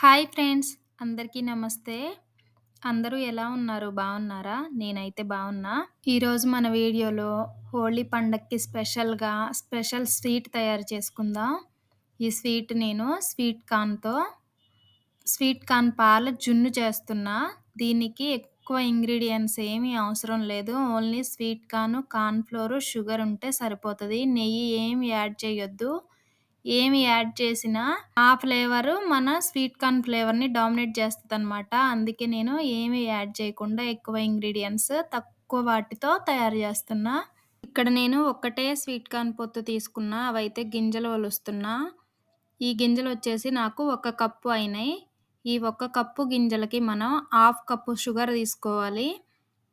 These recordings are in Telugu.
హాయ్ ఫ్రెండ్స్ అందరికీ నమస్తే. అందరూ ఎలా ఉన్నారు? బాగున్నారా? నేనైతే బాగున్నా. ఈరోజు మన వీడియోలో హోలీ పండక్కి స్పెషల్గా స్పెషల్ స్వీట్ తయారు చేసుకుందాం. ఈ స్వీట్ నేను స్వీట్ కార్న్తో స్వీట్ కార్న్ పాల జున్ను చేస్తున్నా. దీనికి ఎక్కువ ఇంగ్రీడియంట్స్ ఏమీ అవసరం లేదు. Only sweet corn corn flour sugar ఉంటే సరిపోతుంది. నెయ్యి ఏమి యాడ్ చేయొద్దు. ఏమి యాడ్ చేసినా ఆ ఫ్లేవరు మన స్వీట్ కార్న్ ఫ్లేవర్‌ని డామినేట్ చేస్తుంది అనమాట అందుకే నేను ఏమి యాడ్ చేయకుండా ఎక్కువ ఇంగ్రీడియంట్స్ తక్కువ వాటితో తయారు చేస్తున్నా. ఇక్కడ నేను ఒక్కటే స్వీట్ కార్న్ పొత్తు తీసుకున్నా. అవైతే గింజలు వలుస్తున్నా ఈ గింజలు వచ్చేసి నాకు ఒక కప్పు అయినాయి. ఈ ఒక్క కప్పు గింజలకి మనం హాఫ్ కప్పు షుగర్ తీసుకోవాలి.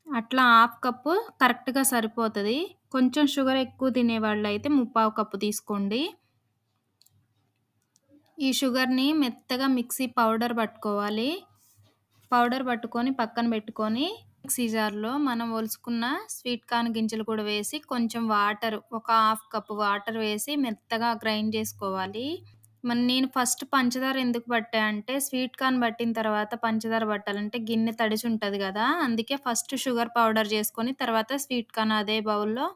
అట్లా హాఫ్ కప్పు కరెక్ట్‌గా సరిపోతుంది కొంచెం షుగర్ ఎక్కువ తినేవాళ్ళు అయితే ముప్పావు కప్పు తీసుకోండి. ఈ షుగర్‌ని మెత్తగా మిక్సీ పౌడర్ పట్టుకోవాలి. పౌడర్ పట్టుకొని పక్కన పెట్టుకొని మిక్సీ జార్‌లో మనం ఒలుచుకున్న స్వీట్ కార్న్ గింజలు కూడా వేసి కొంచెం వాటర్ ఒక హాఫ్ కప్ వాటర్ వేసి మెత్తగా గ్రైండ్ చేసుకోవాలి. మరి నేను ఫస్ట్ పంచదార ఎందుకు పట్టా అంటే స్వీట్ కార్న్ పట్టిన తర్వాత పంచదార పట్టాలంటే గిన్నె తడిచి ఉంటుంది కదా! అందుకే ఫస్ట్ షుగర్ పౌడర్ చేసుకొని తర్వాత స్వీట్ కార్న్ అదే బౌల్‌లో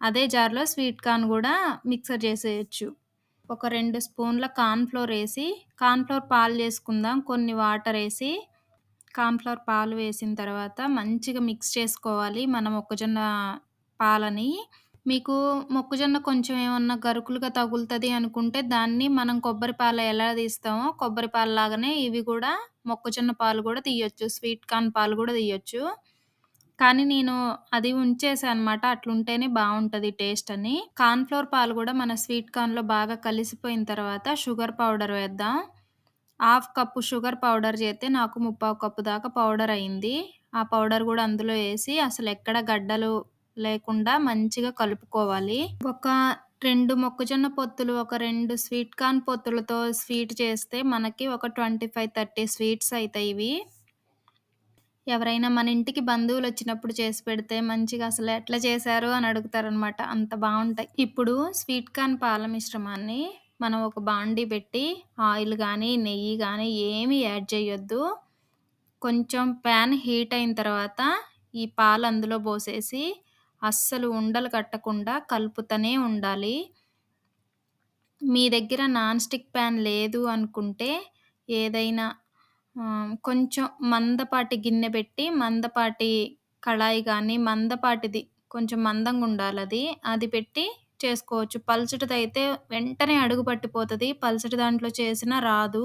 అదే జార్‌లో స్వీట్ కార్న్ కూడా మిక్సర్ చేసేయచ్చు ఒక రెండు స్పూన్ల కార్న్ ఫ్లోర్ వేసి కార్న్ ఫ్లోర్ పాలు చేసుకుందాం. కొన్ని వాటర్ వేసి కార్న్ ఫ్లోర్ పాలు వేసిన తర్వాత మంచిగా మిక్స్ చేసుకోవాలి మన మొక్కజొన్న పాలని. మీకు మొక్కజొన్న కొంచెం ఏమన్నా గరుకులుగా తగులుతుంది అనుకుంటే దాన్ని మనం కొబ్బరి పాలు ఎలా తీస్తామో కొబ్బరి పాలు లాగానే ఇవి కూడా మొక్కజొన్న పాలు కూడా తీయొచ్చు. స్వీట్ కార్న్ పాలు కూడా తీయొచ్చు. కానీ నేను అది ఉంచేసా అనమాట. అట్లుంటేనే బాగుంటుంది టేస్ట్ అని. కార్న్ ఫ్లోర్ పాలు కూడా మన స్వీట్ కార్న్‌లో బాగా కలిసిపోయిన తర్వాత షుగర్ పౌడర్ వేద్దాం. హాఫ్ కప్పు షుగర్ పౌడర్ చేస్తే నాకు ముప్పావు కప్పు దాకా పౌడర్ అయింది. ఆ పౌడర్ కూడా అందులో వేసి అసలు ఎక్కడ గడ్డలు లేకుండా మంచిగా కలుపుకోవాలి. ఒక రెండు మొక్కజొన్న పొత్తులు, ఒక రెండు స్వీట్ కార్న్ పొత్తులతో స్వీట్ చేస్తే మనకి ఒక ట్వంటీ ఫైవ్ థర్టీ స్వీట్స్ అవుతాయి ఇవి. ఎవరైనా మన ఇంటికి బంధువులు వచ్చినప్పుడు చేసి పెడితే మంచిగా అసలు ఎట్లా చేశారు అని అడుగుతారనమాట. అంత బాగుంటాయి ఇప్పుడు స్వీట్ కార్న్ పాల మిశ్రమాన్ని మనం ఒక బాండీ పెట్టి ఆయిల్ కానీ నెయ్యి కానీ ఏమి యాడ్ చేయొద్దు. కొంచెం ప్యాన్ హీట్ అయిన తర్వాత ఈ పాలు అందులో పోసేసి అస్సలు ఉండలు కట్టకుండా కలుపుతూనే ఉండాలి. మీ దగ్గర నాన్ స్టిక్ ప్యాన్ లేదు అనుకుంటే ఏదైనా కొంచెం మందపాటి గిన్నె పెట్టి, మందపాటి కళాయి కానీ మందపాటిది కొంచెం మందంగా ఉండాలి అది అది పెట్టి చేసుకోవచ్చు. పల్చటిదైతే వెంటనే అడుగు పట్టిపోతది. పల్చటి దాంట్లో చేసినా రాదు.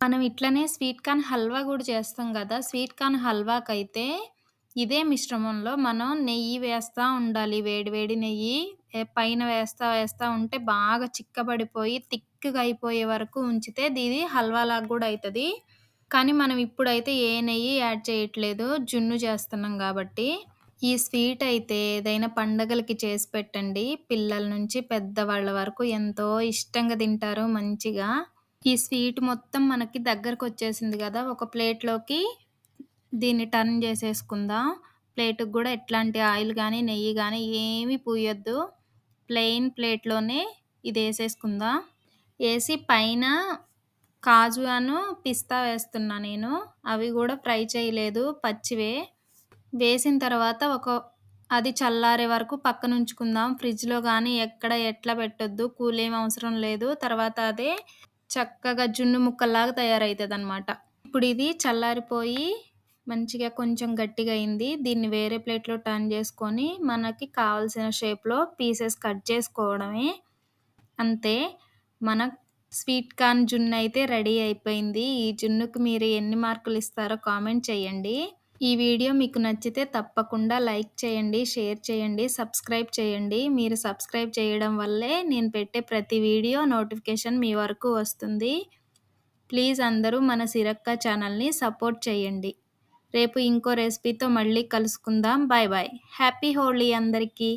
మనం ఇట్లనే స్వీట్ కార్న్ హల్వా కూడా చేస్తాం కదా స్వీట్ కార్న్ హల్వాకైతే ఇదే మిశ్రమంలో మనం నెయ్యి వేస్తా ఉండాలి. వేడి వేడి నెయ్యి పైన వేస్తా వేస్తా ఉంటే బాగా చిక్కబడిపోయి థిక్‌గా అయిపోయే వరకు ఉంచితే ఇది హల్వాలాగా కూడా అయితది. కానీ మనం ఇప్పుడైతే ఏ నెయ్యి యాడ్ చేయట్లేదు. జున్ను చేస్తున్నాం కాబట్టి. ఈ స్వీట్ అయితే ఏదైనా పండగలకి చేసి పెట్టండి. పిల్లల నుంచి పెద్దవాళ్ళ వరకు ఎంతో ఇష్టంగా తింటారు మంచిగా. ఈ స్వీట్ మొత్తం మనకి వచ్చేసింది కదా ఒక ప్లేట్‌లోకి దీన్ని టర్న్ చేసేసుకుందాం. ప్లేట్‌కి కూడా ఎట్లాంటి ఆయిల్ కానీ నెయ్యి కానీ ఏమి పూయొద్దు. ప్లెయిన్ ప్లేట్‌లోనే ఇది వేసేసుకుందాం వేసి పైన కాజు అను పిస్తా వేస్తున్నా నేను. అవి కూడా ఫ్రై చేయలేదు పచ్చివే. వేసిన తర్వాత ఒక అది చల్లారే వరకు పక్కన ఉంచుకుందాం. ఫ్రిడ్జ్‌లో కానీ ఎక్కడ ఎట్లా పెట్టొద్దు. కూలేం అవసరం లేదు. తర్వాత అదే చక్కగా జున్ను ముక్కల్లాగా అనమాట ఇప్పుడు ఇది చల్లారిపోయి మంచిగా కొంచెం గట్టిగా అయింది. దీన్ని వేరే ప్లేట్‌లో టర్న్ చేసుకొని మనకి కావాల్సిన షేప్‌లో పీసెస్ కట్ చేసుకోవడమే. అంతే మన స్వీట్ కార్న్ జున్ను అయితే రెడీ అయిపోయింది. ఈ జున్నుకు మీరు ఎన్ని మార్కులు ఇస్తారో కామెంట్ చేయండి. ఈ వీడియో మీకు నచ్చితే తప్పకుండా లైక్ చేయండి, షేర్ చేయండి, సబ్స్క్రైబ్ చేయండి. మీరు సబ్స్క్రైబ్ చేయడం వల్లే నేను పెట్టే ప్రతి వీడియో నోటిఫికేషన్ మీ వరకు వస్తుంది. ప్లీజ్ అందరూ మన సిరక్క ఛానల్ని సపోర్ట్ చేయండి. రేపు ఇంకో రెసిపీతో మళ్ళీ కలుసుకుందాం. Bye bye. హ్యాపీ హోలీ అందరికీ.